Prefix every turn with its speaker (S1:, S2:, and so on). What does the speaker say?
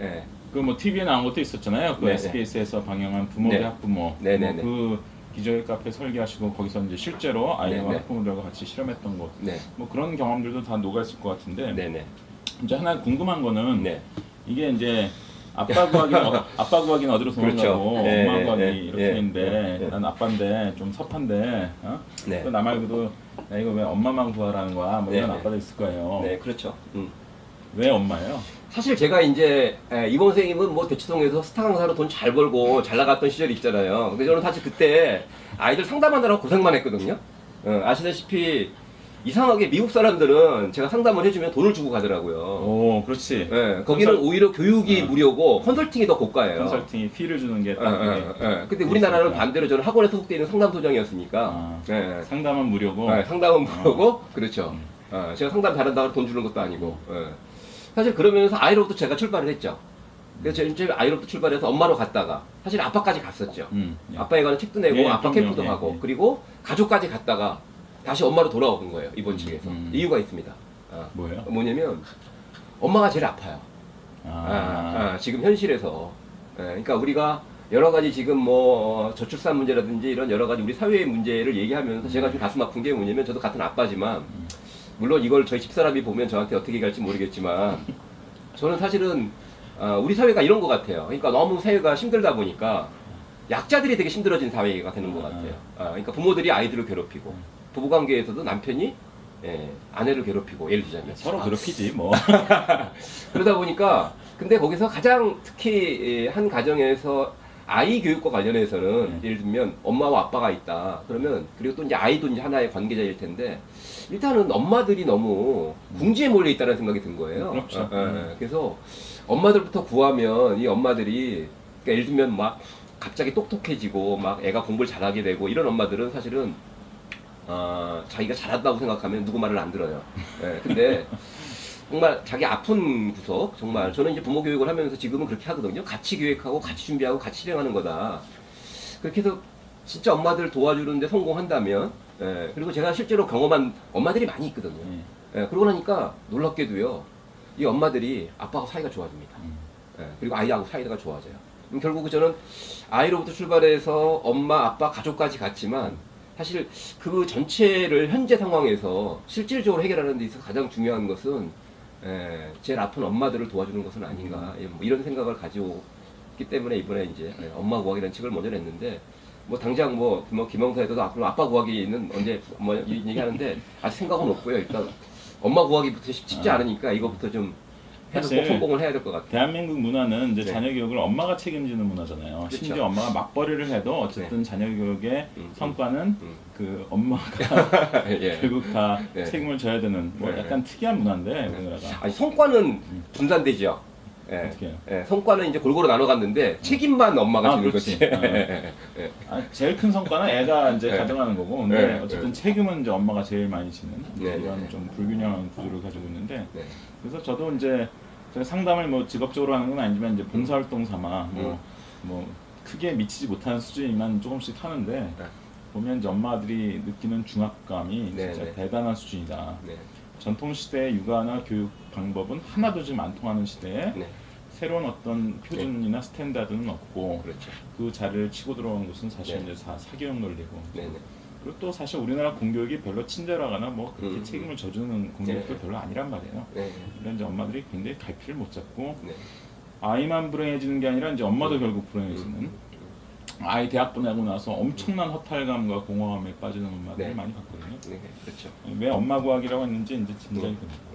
S1: 예.
S2: 그뭐 TV에 나온 것도 있었잖아요. 그
S1: 네네.
S2: SBS에서 방영한 부모 대
S1: 네.
S2: 학부모.
S1: 네네네.
S2: 뭐 그 기저귀 카페 설계하시고 거기서 이제 실제로 아이와. 학부모들과 같이 실험했던 것.
S1: 네.
S2: 뭐 그런 경험들도 다 녹아 있을 것 같은데.
S1: 네네.
S2: 이제 하나 궁금한 거는
S1: 네.
S2: 이게 이제 아빠 구하기는 어, 아빠 구하기는 어디로
S1: 그렇죠.
S2: 도망가고
S1: 예,
S2: 엄마
S1: 예,
S2: 구하기
S1: 예,
S2: 이렇게
S1: 예,
S2: 있는데
S1: 예, 예.
S2: 난 아빠인데 좀 섭한데 어?
S1: 네.
S2: 또나 말고도 야 이거 왜 엄마만 구하라는 거야? 뭐 이런
S1: 네, 네.
S2: 아빠도 있을 거예요.
S1: 네, 그렇죠. 음.
S2: 왜 엄마예요?
S1: 사실 제가 이제 에, 이범 선생님은 뭐 대치동에서 스타 강사로 돈 잘 벌고 잘 나갔던 시절이 있잖아요. 근데 저는 사실 그때 아이들 상담하느라고 고생만 했거든요. 어, 아시다시피 이상하게 미국 사람들은 제가 상담을 해주면 돈을 주고 가더라고요.
S2: 오, 그렇지.
S1: 예, 거기는
S2: 컨설-
S1: 오히려 교육이
S2: 어.
S1: 무료고 컨설팅이 더 고가예요.
S2: 컨설팅이 피를 주는 게
S1: 예,
S2: 딱.
S1: 예,
S2: 그게
S1: 예. 근데 우리나라는? 반대로 저는 학원에 소속되어 있는 상담 소장이었으니까
S2: 아.
S1: 예,
S2: 상담은 무료고.
S1: 네, 상담은 무료고 그렇죠.
S2: 음.
S1: 어, 제가 상담 잘한다고 돈 주는 것도 아니고 예. 사실 그러면서 아이로부터 제가 출발을 했죠. 그래서 제일 제일 아이로부터 출발해서 엄마로 갔다가 사실 아빠까지 갔었죠.
S2: 음. 예.
S1: 아빠에 관한 책도 내고
S2: 예,
S1: 아빠
S2: 그럼요.
S1: 캠프도
S2: 예,
S1: 가고
S2: 예.
S1: 그리고 가족까지 갔다가 다시 엄마로 돌아오는 거예요 이번 층에서
S2: 음.
S1: 이유가 있습니다. 어,
S2: 뭐예요?
S1: 뭐냐면 엄마가 제일 아파요.
S2: 아,
S1: 아, 아, 지금 현실에서 예, 그러니까 우리가 여러 가지 지금 뭐 어, 저출산 문제라든지 이런 여러 가지 우리 사회의 문제를 얘기하면서 제가 좀 가슴 아픈 게 뭐냐면 저도 같은 아빠지만 물론 이걸 저희 집사람이 보면 저한테 어떻게 얘기할지 모르겠지만 저는 사실은 아, 우리 사회가 이런 것 같아요. 그러니까 너무 사회가 힘들다 보니까 약자들이 되게 힘들어진 사회가 되는 것 같아요. 아, 그러니까 부모들이 아이들을 괴롭히고 부부관계에서도 남편이 예, 아내를 괴롭히고 예를 들자면
S2: 서로
S1: 아,
S2: 괴롭히지 뭐.
S1: 그러다 보니까 근데 거기서 가장 특히 예, 한 가정에서 아이 교육과 관련해서는
S2: 네.
S1: 예를 들면 엄마와 아빠가 있다 그러면 그리고 또 이제 아이도 이제 하나의 관계자일 텐데 일단은 엄마들이 너무 궁지에 몰려 있다는 생각이 든 거예요.
S2: 그렇죠.
S1: 어, 어, 어. 그래서 엄마들부터 구하면 이 엄마들이 그러니까 예를 들면 막 갑자기 똑똑해지고 막 애가 공부를 잘하게 되고 이런 엄마들은 사실은 어, 자기가 잘한다고 생각하면 누구 말을 안 들어요. 예, 근데 정말 자기 아픈 구석 정말 저는 이제 부모 교육을 하면서 지금은 그렇게 하거든요. 같이 기획하고 같이 준비하고 같이 실행하는 거다. 그렇게 해서 진짜 엄마들 도와주는데 성공한다면 예, 그리고 제가 실제로 경험한 엄마들이 많이 있거든요.
S2: 예.
S1: 예, 그러고 나니까 놀랍게도요. 이 엄마들이 아빠하고 사이가 좋아집니다.
S2: 음.
S1: 예, 그리고 아이하고 사이가 좋아져요. 결국 저는 아이로부터 출발해서 엄마, 아빠, 가족까지 갔지만 사실 그 전체를 현재 상황에서 실질적으로 해결하는 데 있어서 가장 중요한 것은 예, 제일 아픈 엄마들을 도와주는 것은 아닌가 예, 뭐 이런 생각을 가지고 있기 때문에 이번에 이제 예, 엄마 구하기라는 책을 먼저 냈는데 뭐 당장 뭐, 뭐 김영사에서도 앞으로 아빠 구하기는 언제 뭐 이- 얘기하는데 아직 생각은 없고요. 일단 엄마 구하기부터 쉽- 쉽지
S2: 아.
S1: 않으니까 이거부터 좀 꼭 성공을 해야 될 것 같아요.
S2: 대한민국 문화는 이제
S1: 네.
S2: 자녀 교육을 엄마가 책임지는 문화잖아요.
S1: 그렇죠.
S2: 심지어 엄마가 맞벌이를 해도 어쨌든 자녀 교육의
S1: 음, 음.
S2: 성과는
S1: 음.
S2: 그 엄마가
S1: 예.
S2: 결국 다
S1: 네.
S2: 책임을 져야 되는 뭐
S1: 네.
S2: 약간 특이한 문화인데 우리나라가
S1: 아니 성과는 분산되죠. 예.
S2: 어떻게 해요?
S1: 예, 성과는 이제 골고루 나눠 갔는데 책임만 엄마가
S2: 아,
S1: 지는
S2: 그렇지.
S1: 거지. 예, 예.
S2: 아, 제일 큰 성과는 애가 이제
S1: 네.
S2: 가져가는 거고 근데
S1: 네,
S2: 어쨌든
S1: 네.
S2: 책임은 이제 엄마가 제일 많이 지는
S1: 네,
S2: 이런
S1: 네.
S2: 좀 불균형한 구조를 가지고 있는데
S1: 네.
S2: 그래서 저도 이제 제가 상담을 뭐 직업적으로 하는 건 아니지만 이제 봉사활동 삼아
S1: 음.
S2: 뭐, 뭐 크게 미치지 못하는 수준이만 조금씩 하는데
S1: 네.
S2: 보면 이제 엄마들이 느끼는 중압감이
S1: 네,
S2: 진짜
S1: 네.
S2: 대단한 수준이다.
S1: 네.
S2: 전통 시대의 육아나 교육 방법은 하나도 지금 안 통하는 시대에
S1: 네.
S2: 새로운 어떤 표준이나 스탠다드는 없고
S1: 그렇죠.
S2: 그 자리를 치고 들어온 것은 사실
S1: 네.
S2: 이제 사, 사교육 논리고
S1: 네, 네.
S2: 그리고 또 사실 우리나라 공교육이 별로 친절하거나 뭐 그렇게
S1: 음.
S2: 책임을 져주는 공교육도
S1: 네.
S2: 별로 아니란 말이에요.
S1: 네.
S2: 이런 이제 엄마들이 굉장히 갈피를 못 잡고
S1: 네.
S2: 아이만 불행해지는 게 아니라 이제 엄마도
S1: 음.
S2: 결국 불행해지는
S1: 음.
S2: 아이 대학 보내고 나서 엄청난 허탈감과 공허함에 빠지는 엄마들을
S1: 네.
S2: 많이 봤거든요.
S1: 네. 그렇죠.
S2: 왜 엄마 구하기라고 했는지 이제 짐작이 됩니다.